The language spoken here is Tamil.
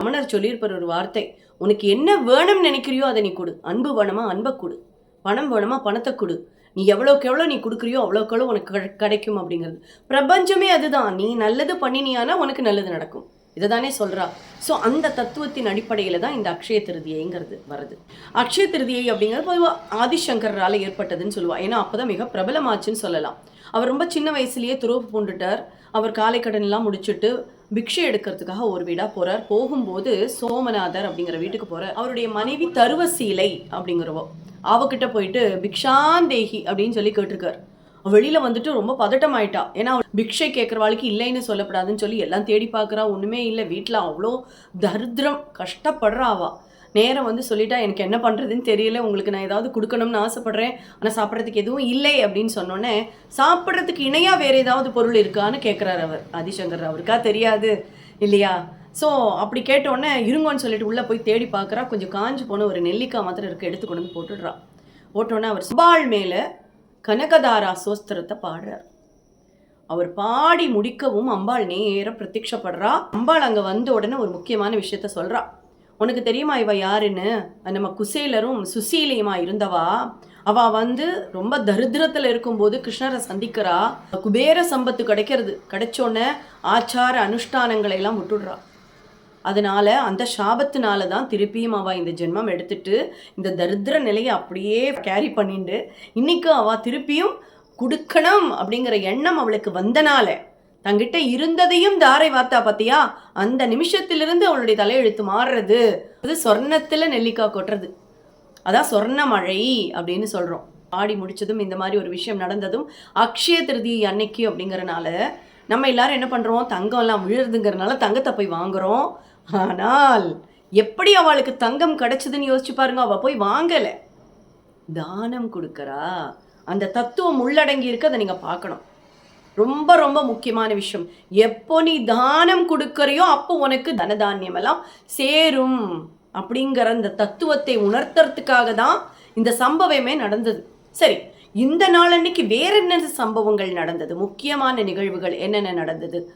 ரமணர் சொல்லியிருப்பார் ஒரு வார்த்தை. உனக்கு என்ன வேணும்னு நினைக்கிறியோ அதை நீ கொடு. அன்பு வேணுமா? அன்பை கொடு. பணம் வேணுமா? பணத்தை கொடு. நீ எவ்வளோக்கு எவ்வளோ நீ கொடுக்குறியோ அவ்வளோக்கு எவ்வளோ உனக்கு கிடைக்கும் அப்படிங்கிறது. பிரபஞ்சமே அதுதான். நீ நல்லது பண்ணினியானா உனக்கு நல்லது நடக்கும். இதை தானே சொல்றா. ஸோ அந்த தத்துவத்தின் அடிப்படையில் தான் இந்த அக்ஷய திருதியைங்கிறது வருது. அக்ஷய திருதியை அப்படிங்கிறது பொதுவாக ஆதிசங்கரால் ஏற்பட்டதுன்னு சொல்லுவா. ஏன்னா அப்பதான் மிக பிரபலமாச்சுன்னு சொல்லலாம். அவர் ரொம்ப சின்ன வயசுலயே துறவு பூண்டுட்டார். அவர் காலை கடன் எல்லாம் முடிச்சுட்டு பிக்ஷை எடுக்கிறதுக்காக ஒரு வீடா போறார். போகும்போது சோமநாதர் அப்படிங்கிற வீட்டுக்கு போறார். அவருடைய மனைவி தருவசீலை அப்படிங்கிறவோ அவகிட்ட போயிட்டு பிக்ஷாந்தேகி அப்படின்னு சொல்லி கேட்டிருக்கார். வெளியில் வந்துட்டு ரொம்ப பதட்டம் ஆயிட்டா ஏன்னா பிக்ஷை கேட்குறவாளுக்கு இல்லைன்னு சொல்லப்படாதுன்னு சொல்லி எல்லாம் தேடி பார்க்கறா. ஒண்ணுமே இல்லை. வீட்டில் அவ்வளோ தரித்திரம் கஷ்டப்படுறா அவ. நேரம் வந்து சொல்லிட்டா எனக்கு என்ன பண்ணுறதுன்னு தெரியல உங்களுக்கு நான் ஏதாவது கொடுக்கணும்னு ஆசைப்பட்றேன் ஆனால் சாப்பிட்றதுக்கு எதுவும் இல்லை அப்படின்னு சொன்னோன்னே சாப்பிட்றதுக்கு இணையாக வேறு ஏதாவது பொருள் இருக்கான்னு கேட்குறாரு அவர். ஆதிசங்கர் அவருக்கா தெரியாது இல்லையா? ஸோ அப்படி கேட்டோடனே இருங்கன்னு சொல்லிட்டு உள்ளே போய் தேடி பார்க்குறா கொஞ்சம் காஞ்சு போன ஒரு நெல்லிக்காய் மாத்திரம் இருக்க எடுத்து கொண்டு வந்து போட்டுடுறா. போட்டோன்னே அவர் சுபாள் மேலே கனகதாரா சோஸ்திரத்தை பாடுறார். அவர் பாடி முடிக்கவும் அம்பாள் நேரம் பிரத்யக்ஷப்படுறா. அம்பாள் அங்கே வந்த உடனே ஒரு முக்கியமான விஷயத்த சொல்கிறா உனக்கு தெரியுமா இவ யாருன்னு? நம்ம குசேலரும் சுசீலையுமா இருந்தவா? அவ வந்து ரொம்ப தரித்திரத்துல இருக்கும்போது கிருஷ்ணரை சந்திக்கிறா. குபேர சம்பத்து கிடைக்கிறது. கிடைச்சோன்னே ஆச்சார அனுஷ்டானங்களை எல்லாம் விட்டுடுறா. அதனால அந்த சாபத்தினால தான் திருப்பியும் அவ இந்த ஜென்மம் எடுத்துட்டு இந்த தரித்திர நிலையை அப்படியே கேரி பண்ணிட்டு இன்னைக்கு அவ திருப்பியும் கொடுக்கணும் அப்படிங்கிற எண்ணம் அவளுக்கு வந்தனால தங்கிட்ட இருந்ததையும் தாரை வார்த்தா பார்த்தியா அந்த நிமிஷத்திலிருந்து அவளுடைய தலையெழுத்து மாறுறது. அது சொர்ணத்தில் நெல்லிக்காய் கொட்டுறது. அதான் சொர்ண மழை அப்படின்னு சொல்கிறோம் ஆடி முடிச்சதும் இந்த மாதிரி ஒரு விஷயம் நடந்ததும் அக்ஷய திருதி அன்னைக்கு அப்படிங்கிறனால நம்ம எல்லாரும் என்ன பண்ணுறோம் தங்கம்லாம் விழுறதுங்கிறனால தங்கத்தை போய் வாங்குறோம். ஆனால் எப்படி அவளுக்கு தங்கம் கிடச்சிதுன்னு யோசிச்சு பாருங்க. அவள் போய் வாங்கலை. தானம் கொடுக்குறா. அந்த தத்துவம் உள்ளடங்கி இருக்கு அதை நீங்கள் பார்க்கணும். ரொம்ப ரொம்ப முக்கியமான விஷயம். எப்போ நீ தானம் கொடுக்கறியோ அப்போ உனக்கு தனதானியம் எல்லாம் சேரும். அப்படிங்கிற அந்த தத்துவத்தை உணர்த்துறதுக்காக தான் இந்த சம்பவமே நடந்தது. சரி இந்த நாளன்னைக்கு வேற என்னென்ன சம்பவங்கள் நடந்தது? முக்கியமான நிகழ்வுகள் என்னென்ன நடந்தது?